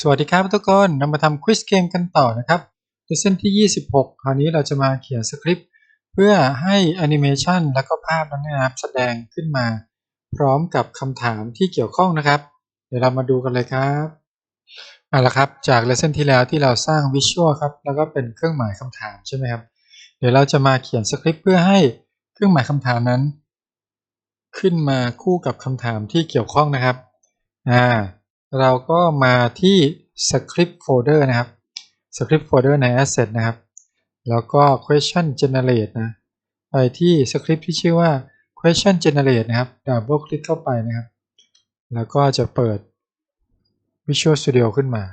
สวัสดีครับทุกคนเรามาทำควิสเกมกันต่อนะครับในเส้นที่ 26 คราวนี้เราจะมาเขียนสคริปต์เพื่อให้แอนิเมชันและก็ภาพนั้นนะครับแสดงขึ้นมา พร้อมกับคำถามที่เกี่ยวข้องนะครับ เดี๋ยวเรามาดูกันเลยครับเอาละครับ จากเลเส้นที่แล้วที่เราสร้างวิชวลครับแล้วก็เป็นเครื่องหมายคำถามใช่ไหมครับ เดี๋ยวเราจะมาเขียนสคริปต์เพื่อให้เครื่องหมายคำถามนั้น ขึ้นมาคู่กับคำถามที่เกี่ยวข้องนะครับอ่า เราก็มาที่ script folder นะครับ script folder ใน asset นะครับ แล้วก็ question generate นะ ไปที่ script ที่ชื่อว่า question generate นะครับ double click เข้าไปนะครับ แล้วก็จะเปิด Visual Studio ขึ้นมา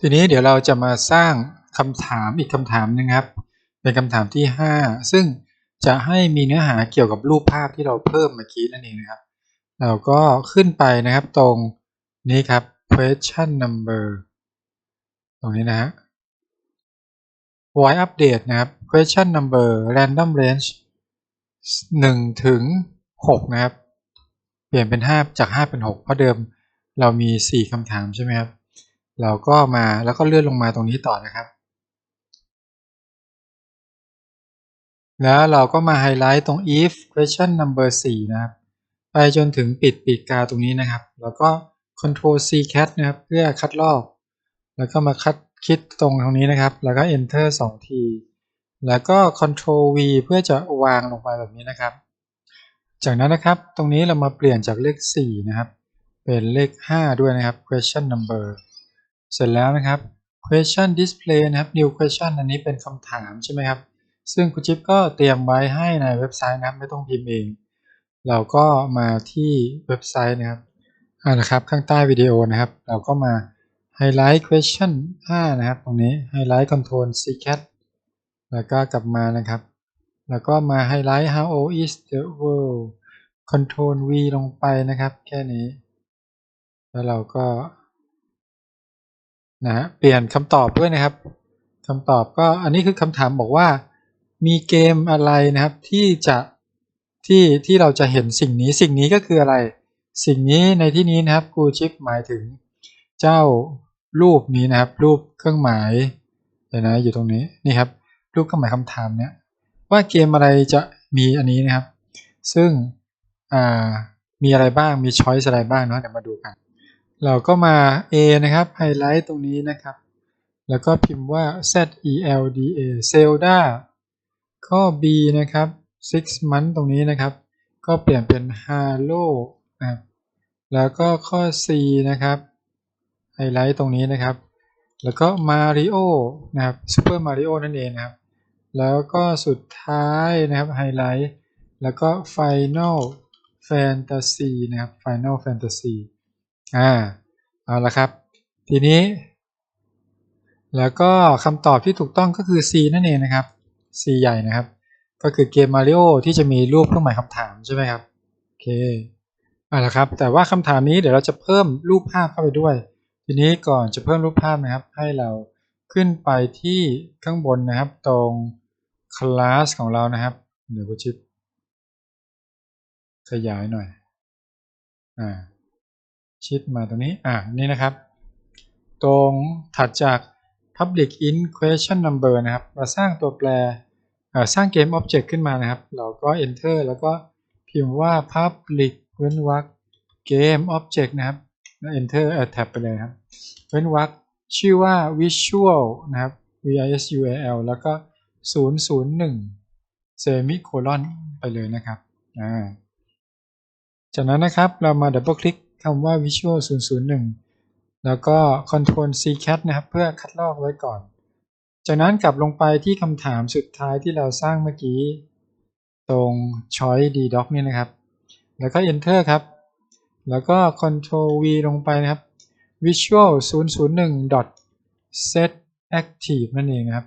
ทีนี้เดี๋ยวเราจะมาสร้างคำถามอีกคำถามหนึงครับ เป็นคำถามที่ 5 ซึ่ง จะให้มีเนื้อหาเกี่ยวกับรูปภาพที่เราเพิ่มเมื่อกี้นั่นเองนะครับ เราก็ขึ้นไปนะครับตรงนี้ครับ question number ตรงนี้นะฮะ void update นะครับ question number random range 1ถึง6นะครับ เปลี่ยนเป็น 5 จาก 5 เป็น 6 เพราะเดิมเรามี 4คำถามใช่ไหมครับ เราก็มาแล้วก็เลื่อนลงมาตรงนี้ต่อนะครับ แล้วเราก็มาไฮไลท์ตรง if question number 4 นะครับ ไปจนถึงปิดปีกกาตรงนี้นะครับ แล้วก็ control c cat นะครับ เพื่อคัดลอก แล้วก็มาคัดคิดตรงตรงนี้นะครับ แล้วก็ enter 2 ที แล้วก็ control v เพื่อจะวางลงไปแบบนี้นะครับ จากนั้นนะครับ ตรงนี้เรามาเปลี่ยนจากเลข 4 นะครับ เป็นเลข 5 ด้วยนะครับ question number เสร็จแล้วนะครับ question display นะครับ new question อันนี้เป็นคำถามใช่ไหมครับ ซึ่งคุณจิ๊บก็เตรียมไว้ให้ในเว็บไซต์นะครับไม่ต้องพิมพ์เอง เราก็มาที่เว็บไซต์นะครับอ่านะครับ ข้างใต้วิดีโอนะครับ เราก็มา highlight question 5 นะครับ ตรงนี้ highlight control c cat แล้วก็กลับมานะครับ แล้วก็มา highlight how old is the world control v ลงไปนะครับ แค่นี้ แล้วเราก็นะฮะเปลี่ยนคำตอบด้วยนะครับคำตอบก็อันนี้คือคำถามบอกว่า มีเกมอะไรนะครับที่จะที่ที่เราจะเห็นสิ่งนี้สิ่งนี้ก็คืออะไร สิ่งนี้ในที่นี้นะครับกูชิปหมายถึงเจ้ารูปนี้นะครับ รูปเครื่องหมายเดี๋ยวนะอยู่ตรงนี้นี่ครับ รูปเครื่องหมายคำถามเนี่ยว่าเกมอะไรจะมีอันนี้นะครับ ซึ่งอ่ามีอะไรบ้างมีช้อยส์อะไรบ้างเนาะเดี๋ยวมาดูกัน เราก็มา A นะครับไฮไลท์ตรงนี้นะครับ แล้วก็พิมพ์ว่า Z E L D A Zelda ข้อ B นะครับ six month ตรงนี้นะครับ ก็เปลี่ยนเป็น Halo นะครับแล้วก็ข้อ C นะครับไฮไลท์ตรงนี้นะครับ แล้วก็ Mario นะครับ Super Mario นั่นเองนะครับ แล้วก็สุดท้ายนะครับไฮไลท์แล้วก็ Final Fantasy นะครับ Final Fantasy อ่าเอาละครับ ทีนี้ แล้วก็คำตอบที่ถูกต้องก็คือ C นั่นเองนะครับ C ใหญ่นะครับ ก็คือเกมมาริโอที่จะมีรูปเครื่องหมายคำถามใช่ไหมครับโอเคเอาละครับ แต่ว่าคำถามนี้เดี๋ยวเราจะเพิ่มรูปภาพเข้าไปด้วย ทีนี้ก่อนจะเพิ่มรูปภาพนะครับ ให้เราขึ้นไปที่ข้างบนนะครับ ตรงคลาสของเรานะครับ เดี๋ยวกูชิปขยายหน่อย อ่า ชิดมาตรงนี้ อ่านี่นะครับ ตรงถัดจาก public int question number นะครับเราสร้างตัวแปร สร้างเกม object ขึ้นมานะครับ เราก็ enter แล้วก็พิมพ์ว่า public เว้นวรรค game object นะครับแล้ว enter เอ่อ tab ไปเลยครับ เว้นวรรคชื่อว่า visual นะครับ v i s u a l แล้วก็ 001 semicolon ไปเลยนะครับอ่าจากนั้นนะครับเรามา double click คำว่า visual 001 แล้วก็ control c cat นะครับ เพื่อคัดลอกไว้ก่อน จากนั้นกลับลงไปที่คำถามสุดท้ายที่เราสร้างเมื่อกี้ ตรง choice d doc นี่นะครับ แล้วก็ enter ครับ แล้วก็ control v ลงไปนะครับ visual 001 set active นั่นเองนะครับ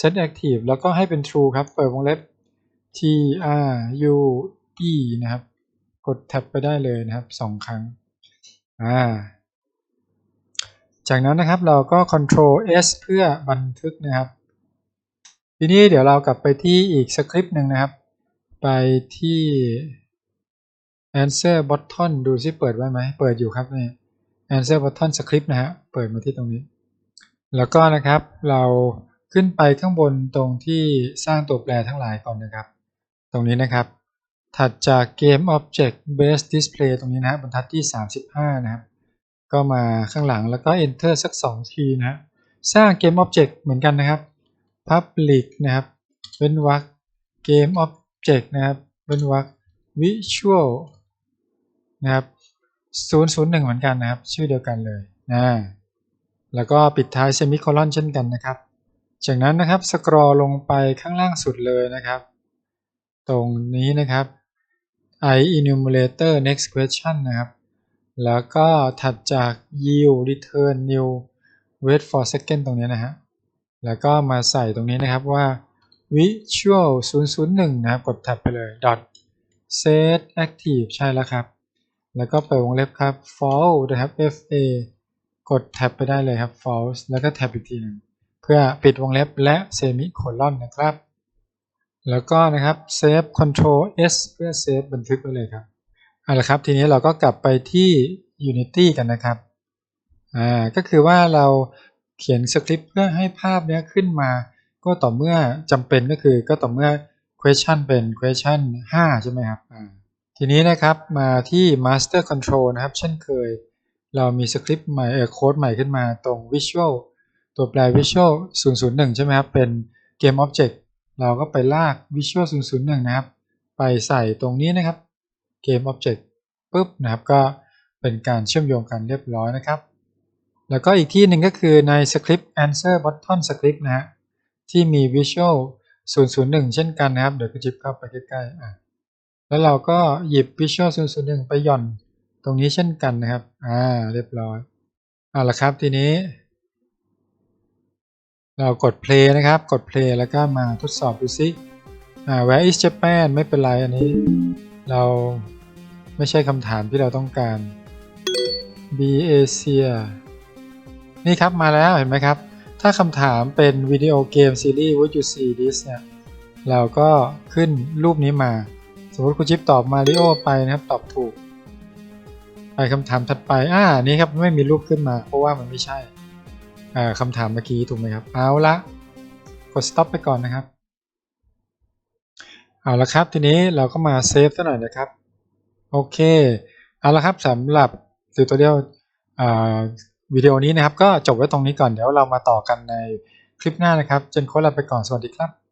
set active แล้วก็ให้เป็น true ครับ เปิดวงเล็บ t r u e นะครับ กดแท็บไปได้เลยนะครับสองครั้ง อ่า จากนั้นนะครับเราก็ Ctrl S เพื่อบันทึกนะครับ ทีนี้เดี๋ยวเรากลับไปที่อีกสคริปต์หนึ่งนะครับ ไปที่ answer button ดูซิเปิดไว้ไหม เปิดอยู่ครับนี่ answer button script นะฮะ เปิดมาที่ตรงนี้ แล้วก็นะครับเราขึ้นไปข้างบนตรงที่สร้างตัวแปรทั้งหลายก่อนนะครับ ตรงนี้นะครับ ถัดจาก game object base display ตรงนี้นะฮะบรรทัดที่ 35 นะครับ ก็มาข้างหลังแล้วก็ enter สัก 2 ทีนะ สร้าง game object เหมือนกันนะครับ public นะครับเว้นวรรค game object นะครับเว้นวรรค visual นะครับ001 เหมือนกันนะครับ ชื่อเดียวกันเลยนะแล้วก็ปิดท้าย semicolon เช่นกันนะครับ จากนั้นนะครับสครอลลงไปข้างล่างสุดเลยนะครับ ตรงนี้นะครับ i enumerator next question นะครับ แล้วก็ถัดจาก yield return new wait for second ตรงนี้นะฮะ แล้วก็มาใส่ตรงนี้นะครับว่า visual 001 นะครับ กดแท็บไปเลย dot set active ใช่แล้วครับ แล้วก็เปิดวงเล็บครับ false นะครับ fa กดแท็บไปได้เลยครับ false แล้วก็แท็บอีกทีหนึ่งเพื่อปิดวงเล็บและเซมิโคลอนนะครับ แล้วก็นะครับ save control s เพื่อเซฟบันทึกไว้เลยครับ เอาละครับ ทีนี้เราก็กลับไปที่ Unity กันนะครับอ่าก็คือว่าเราเขียนสคริปต์เพื่อให้ภาพเนี้ยขึ้นมา ก็ต่อเมื่อจำเป็นก็คือก็ต่อเมื่อ question เป็น question 5 ใช่ไหมครับอ่าทีนี้นะครับมาที่ master control นะครับ เช่นเคย เรามีสคริปต์ใหม่เออโค้ดใหม่ขึ้นมาตรง visual ตัวแปร visual 001 ใช่ไหมครับ เป็น game object เราก็ไปลาก visual 001 นะครับ ไปใส่ตรงนี้นะครับ game object ปุ๊บนะครับก็เป็นการเชื่อมโยงกันเรียบร้อยนะครับ แล้วก็อีกที่หนึ่งก็คือใน script answer button script นะฮะที่มี visual 001 เช่นกันนะครับ เดี๋ยวคุณจิ๊บเข้าไปใกล้ๆอะแล้วเราก็หยิบ visual 001 ไปหย่อนตรงนี้เช่นกันนะครับ อ่า เรียบร้อยเอาละครับทีนี้ เรากด play นะครับ กด play แล้วก็มาทดสอบดูซิอ่า where is Japan ไม่เป็นไรอันนี้ เราไม่ใช่คำถามที่เราต้องการ B Asia นี่ครับมาแล้วเห็นไหมครับ ถ้าคำถามเป็นวิดีโอเกมซีรีส์ Would you see this เนี่ยเราก็ขึ้นรูปนี้มา สมมติคุณจิ๊บตอบมาริโอไปนะครับ ตอบถูก ไปคำถามถัดไป อ่า นี่ครับไม่มีรูปขึ้นมา เพราะว่ามันไม่ใช่คำถามเมื่อกี้ถูกไหมครับ เอาละ กด stop ไปก่อนนะครับ เอาละครับทีนี้เราก็มาเซฟซะหน่อยนะครับโอเคเอาละครับสำหรับติวตัวเดียววิดีโอนี้นะครับ ก็จบไว้ตรงนี้ก่อนเดี๋ยวเรามาต่อกันในคลิปหน้านะครับเจนโค้ดลาไปก่อนสวัสดีครับ